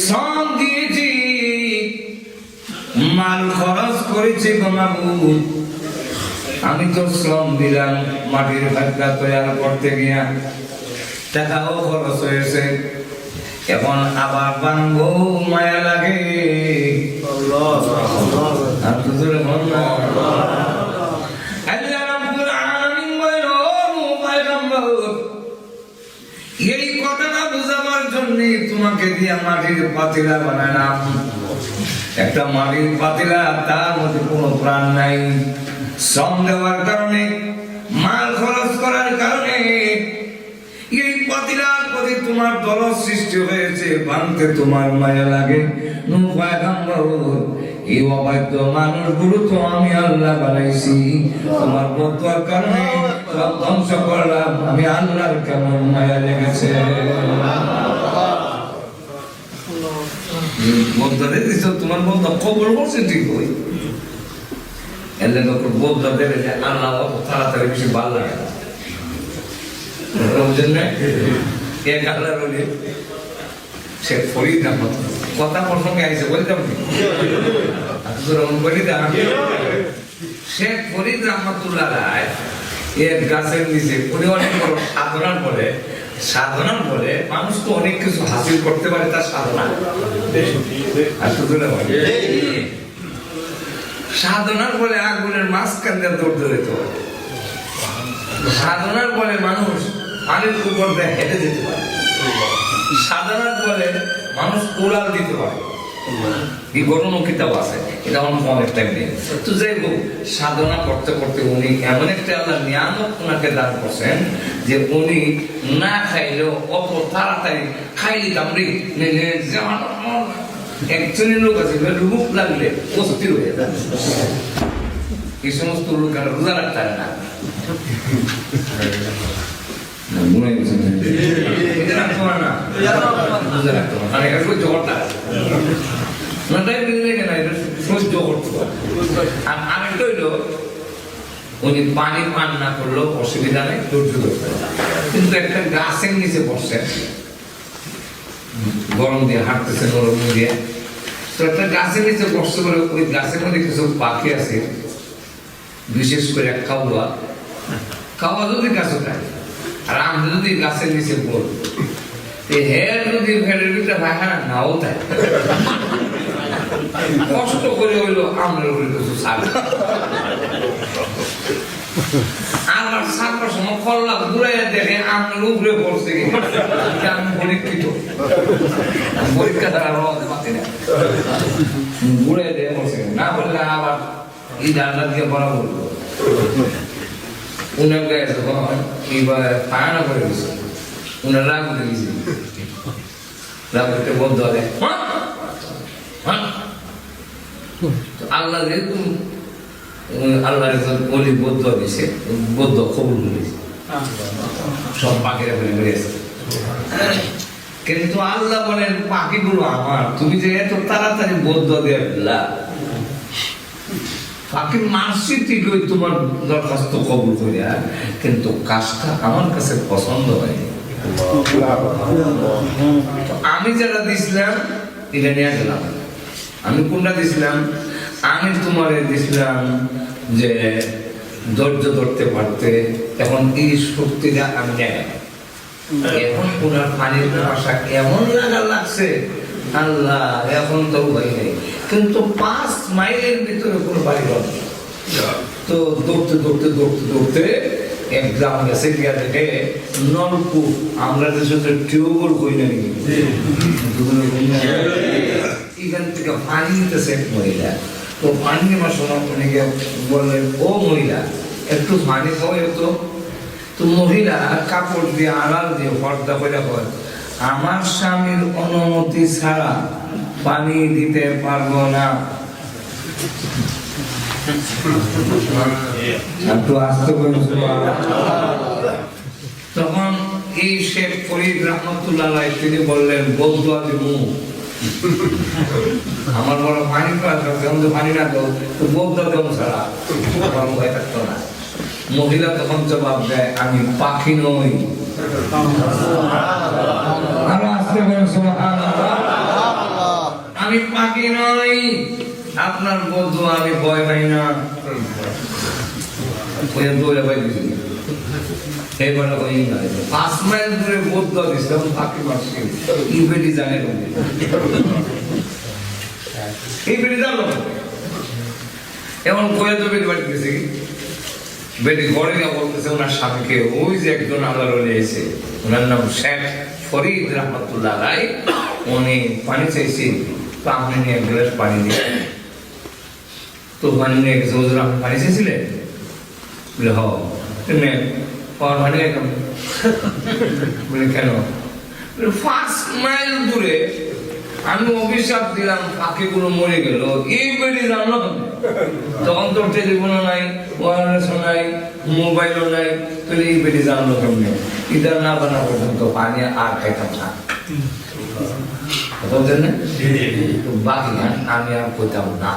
শ্রম দিয়েছি মাল খরচ করেছি বাবু আমি তো শ্রম দিলাম মাটির ভাগ্যা তৈরি করতে গিয়া টাকাও খরচ হয়েছে। এখন আবার বানবো মায়া লাগে। আর তো তোমাকে দিয়া মাটির পাতিলা বানালাম। একটা মাটির পাতিলা, তার মধ্যে কোনো প্রাণ নাই। শ্রম দেওয়ার কারণে, মাল খরচ করার কারণে এই পাতিলার প্রতি তোমার দল সৃষ্টি হয়েছে, ভাঙতে তোমার মায়া লাগে। এই অবাধ্য মানুষগুলো তো আমি আল্লাহ বানাইছি। তোমার বদুয়ার কারণে ধ্বংস করলাম। আমি আল্লাহর কেমন মায়া লেগেছে? বলতে দিছ, তোমার বলতে খবর করছে ঠিক হই। এলে তো বলতে দেবে যে আল্লাহ তাড়াতাড়ি বেশি ভালো লাগে না। বুঝলেন না এক আল্লাহ রলি সে ফরিদ আহমদ। কথা প্রসঙ্গে আইসে বলতাম বলি দা শেখ ফরিদ রহমতুল্লাহ রায় এক গাছের নিচে, উনি অনেক বড় সাধনার বলে সাধনার বলে মানুষ তো অনেক কিছু হাসিল করতে পারে তার সাধনা। সাধনার বলে আগুনের মাঝখান দিয়ে দৌড় ধরে তো সাধনার বলে মানুষ পানির উপর দিয়ে হেঁটে যেতে পারে। সাধনার বলে মানুষ কোলাল দিতে পারে। এই ঘটনা কিতাব আছে? এটা আমার অনেক টাইম নেই। তো যাই হোক সাধনা করতে করতে উনি এমন একটা আল্লাহ নিয়ামত ওনাকে দান করছেন যে উনি না খাইলেও অত তাড়াতাড়ি খাইলি দামরি যেমন এক লোক আছে রূপ লাগলে অস্থির হয়ে যায় এই সমস্ত লোক আর রোজা রাখতে না। মনে রাখতে পারে না রোজা রাখতে পারে না। সহ্য করতে আর আরেকটা হইল, উনি পানি পান না করলেও অসুবিধা নেই ধৈর্য ধরতে কিন্তু একটা গাছের নিচে বসছে গরম দিয়ে হাঁটতেছে গরম দিয়ে তো একটা গাছের নিচে বসতে বলে ওই গাছের মধ্যে কিছু পাখি আছে বিশেষ করে কাউয়া কাউয়া যদি গাছে থাকে আর আমরা যদি গাছের নিচে পড়ব হের যদি ভেড়ের ভিতরে ভাঙা নাও থাকে কষ্ট করে হইল আমরা ছাড় আমার সাতটার সময় কল্লা ঘুরে দেখে আমার উপরে পড়ছে আমি পরীক্ষিত। পরীক্ষা দ্বারা রদ পাচ্ছি না। ঘুরে দেখে পড়ছে না বললে আবার এই ডান্ডা দিয়ে বড় বলব। উনার গায়ে যখন এইবার পায়না করে গেছে, উনার রাগ উঠে গেছে। রাগ উঠে বদ্ধ দেয় আল্লাহ যেহেতু আল্লাহ একজন অলি, বৌদ্ধ দিছে, বৌদ্ধ কবুল করেছে। সব পাখিরা বলে বেরিয়েছে কিন্তু আল্লাহ বলেন, পাখিগুলো আমার, তুমি যে এত তাড়াতাড়ি বৌদ্ধ দিয়ে তোমার দরখাস্ত কবুল করিয়া, কিন্তু কাজটা আমার কাছে পছন্দ হয়নি। আমি যেটা দিছিলাম, এটা নিয়ে গেলাম। আমি কোনটা দিছিলাম? আমি তোমার দিছিলাম যে ধৈর্য ধরতে পারতে এখন এই শক্তিটা আমি গেলাম এখন ওনার পানির ভাষা এমন লাগা লাগছে? আল্লাহ এখন তো ভয় নেই। কিন্তু পাঁচ মাইলের ভিতরে কোনো বাড়ি ঘর তো দৌড়তে দৌড়তে দৌড়তে দৌড়তে এক গ্রাম গেছে গিয়া দেখে নলকূপ আমরা যে সাথে টিউবওয়েল কই না নাকি? এখান থেকে পানি নিতেছে এক মহিলা। তো পানি নেওয়ার সময় উনি গিয়ে ও মহিলা, একটু পানি খাওয়াই তো। তো মহিলা কাপড় দিয়ে, আড়াল দিয়ে পর্দা করে কয় আমার স্বামীর অনুমতি ছাড়া পানি দিতে পারব না। তখন এই শেখ ফরিদ রহমতুল্লাহ তিনি বললেন বৌদ্ধ আমার বড় পানি কেমন পানি না তো বৌদ্ধ দেব ছাড়া আমার ভয় থাকতো না। মহিলা তখন জবাব দেয়, আমি পাখি নই। আমি পাখি নই। আপনার বন্ধু, আমি ভয় পাই না। পাঁচ মাইল দূরে বৌদ্ধ দিছিলাম পাখি মারছি এই জানে। এই জানো এমন কয়ে তো বেটি বাড়ি গেছে বেটি ঘরে গিয়ে বলতেছে ওনার স্বামীকে ওই যে একজন আল্লাহ এসে ওনার নাম শেখ ফরিদ রহমতুল্লাহ রায় উনি পানি চাইছি তো আপনি নিয়ে এক গ্লাস পানি দিয়ে তো পানি নিয়ে গেছে ওজন আপনি পানি চেয়েছিলেন বলে হ কেমনে পাওয়ার পানি একদম বলে কেন? পাঁচ মাইল দূরে আমি অভিশাপ দিলাম পাখিগুলো মরে গেল। এই বেড়ি তখন তো টেলিফোনও নাই ওয়ারলেসও নাই মোবাইলও নাই। তাহলে এই বেড়ি জানলো কেমনে? ইদার না বানা পর্যন্ত পানি আর খাইতাম না। বাকি আমি আর কইতাম না।